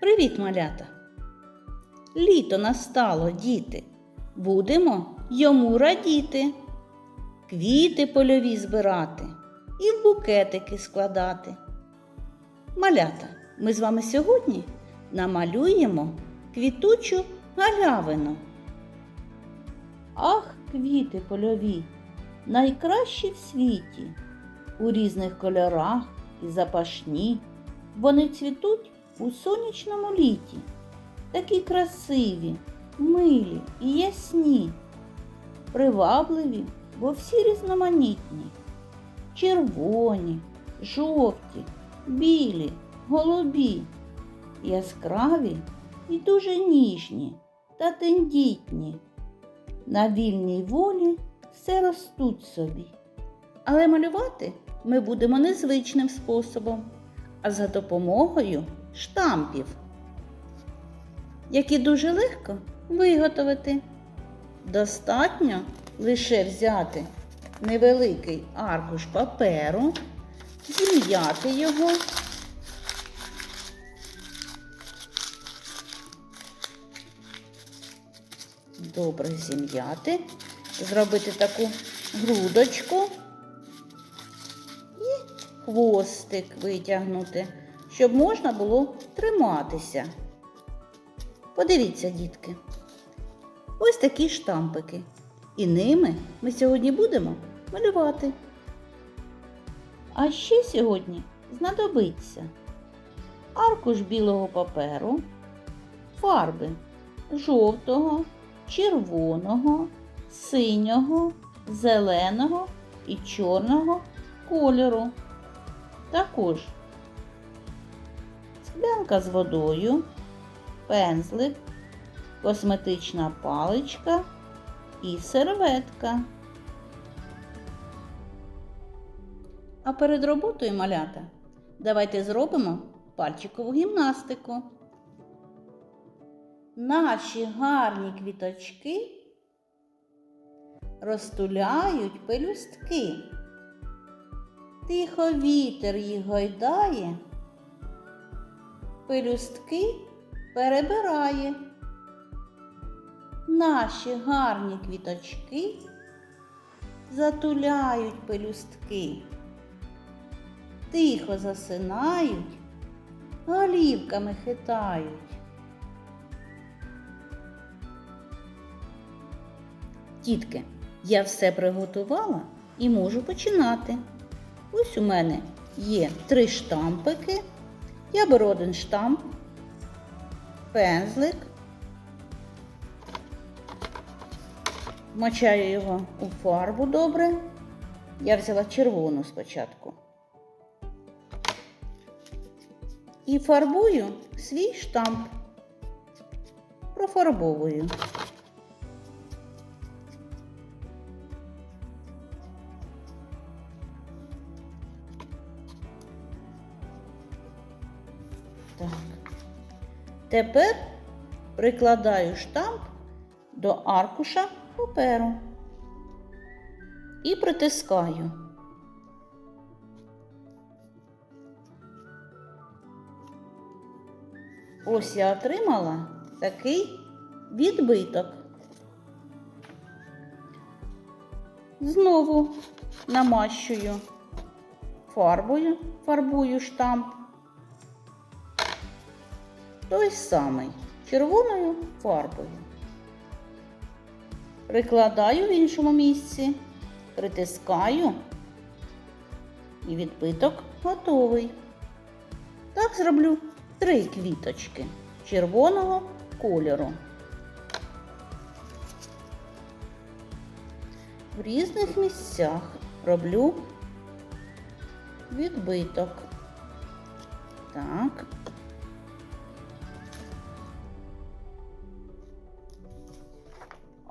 Привіт, малята! Літо настало, діти. Будемо йому радіти, квіти польові збирати і в букетики складати. Малята, ми з вами сьогодні намалюємо квітучу галявину. Ах, квіти польові, найкращі в світі, у різних кольорах і запашні. Вони цвітуть у сонячному літі, такі красиві, милі і ясні, привабливі, бо всі різноманітні, червоні, жовті, білі, голубі, яскраві і дуже ніжні та тендітні. На вільній волі все ростуть собі. Але малювати ми будемо незвичним способом, а за допомогою штампів, які дуже легко виготовити. Достатньо лише взяти невеликий аркуш паперу, зім'яти його. Добре зім'яти, зробити таку грудочку хвостик витягнути, щоб можна було триматися. Подивіться, дітки, ось такі штампики. І ними ми сьогодні будемо малювати. А ще сьогодні знадобиться аркуш білого паперу, фарби жовтого, червоного, синього, зеленого і чорного кольору. Також склянка з водою, пензлик, косметична паличка і серветка. А перед роботою малята давайте зробимо пальчикову гімнастику. Наші гарні квіточки розтуляють пелюстки. Тихо вітер їх гойдає, пелюстки перебирає. Наші гарні квіточки затуляють пелюстки, тихо засинають, голівками хитають. Тітки, я все приготувала і можу починати. Ось у мене є три штампики. Я беру один штамп, пензлик, вмочаю його у фарбу добре. Я взяла червону спочатку. І фарбую свій штамп. Профарбовую. Тепер прикладаю штамп до аркуша паперу і притискаю. Ось я отримала такий відбиток. Знову намащую фарбою, фарбую штамп той самий червоною фарбою. Прикладаю в іншому місці, притискаю і відбиток готовий. Так зроблю три квіточки червоного кольору. В різних місцях роблю відбиток. Так.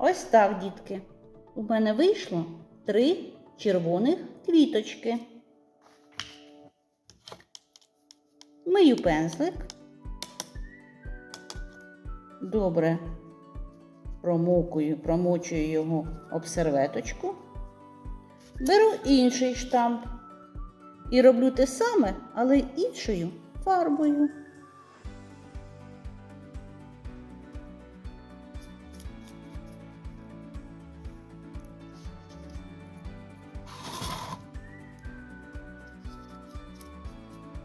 Ось так, дітки. У мене вийшло три червоних квіточки. Мию пензлик. Добре промокую, промочую його об серветочку. Беру інший штамп і роблю те саме, але іншою фарбою.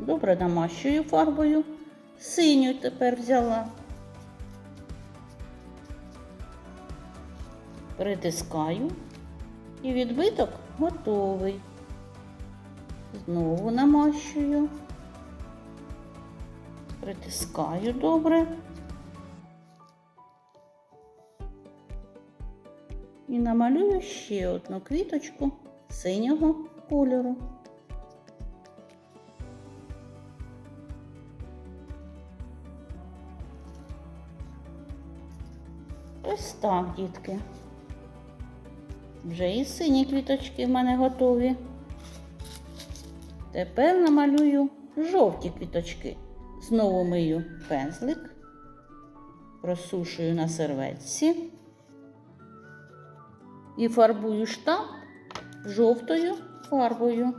Добре намащую фарбою. Синю тепер взяла. Притискаю і відбиток готовий. Знову намащую. Притискаю добре. І намалюю ще одну квіточку синього кольору. Ось так, дітки. Вже і сині квіточки в мене готові. Тепер намалюю жовті квіточки. Знову мию пензлик, просушую на серветці і фарбую штамп жовтою фарбою.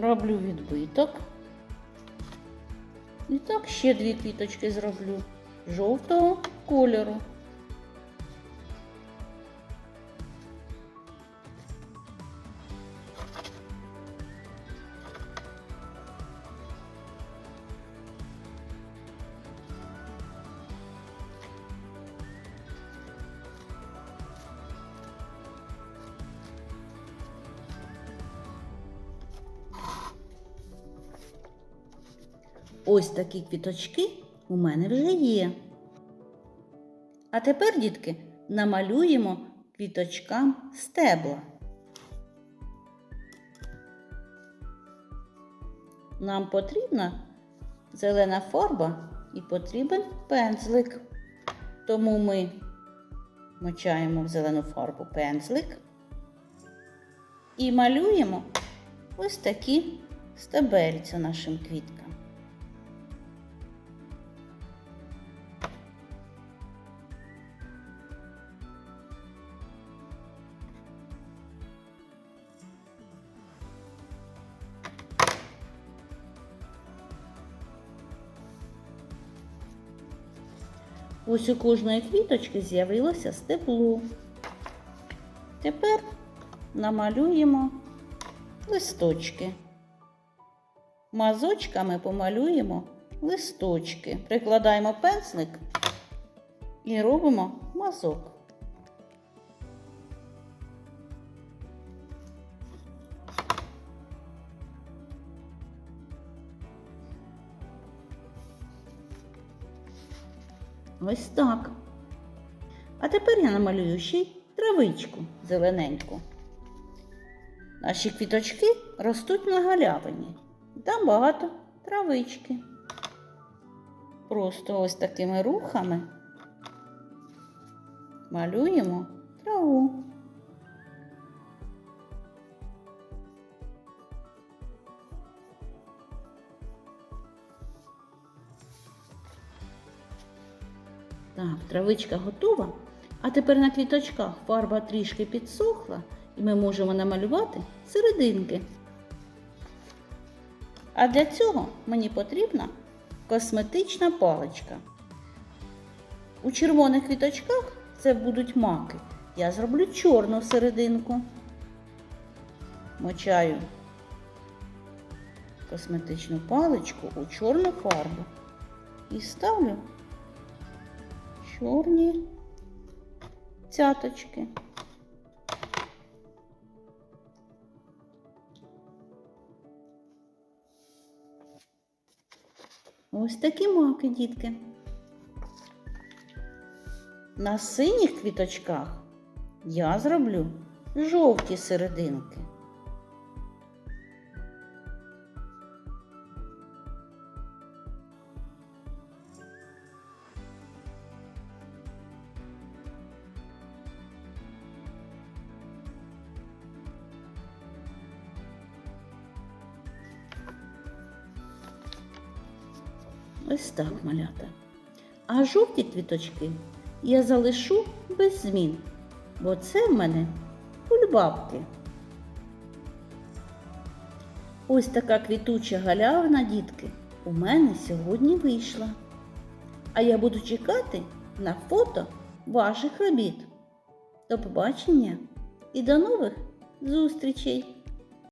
Роблю відбиток. І так ще дві квіточки зроблю жовтого кольору. Ось такі квіточки у мене вже є. А тепер, дітки, намалюємо квіточкам стебла. Нам потрібна зелена фарба і потрібен пензлик. Тому ми мочаємо в зелену фарбу пензлик і малюємо ось такі стебельця нашим квіткам. Ось у кожної квіточки з'явилося стебло. Тепер намалюємо листочки. Мазочками помалюємо листочки. Прикладаємо пензлик і робимо мазок. Ось так. А тепер я намалюю ще й травичку зелененьку. Наші квіточки ростуть на галявині. Там багато травички. Просто ось такими рухами малюємо траву. Так, травичка готова. А тепер на квіточках фарба трішки підсохла, і ми можемо намалювати серединки. А для цього мені потрібна косметична паличка. У червоних квіточках це будуть маки. Я зроблю чорну серединку. Мочаю косметичну паличку у чорну фарбу і ставлю чорні цяточки. Ось такі маки, дітки. На синіх квіточках я зроблю жовті серединки. Ось так, малята. А жовті квіточки я залишу без змін, бо це в мене кульбабки. Ось така квітуча галявина, дітки, у мене сьогодні вийшла. А я буду чекати на фото ваших робіт. До побачення і до нових зустрічей!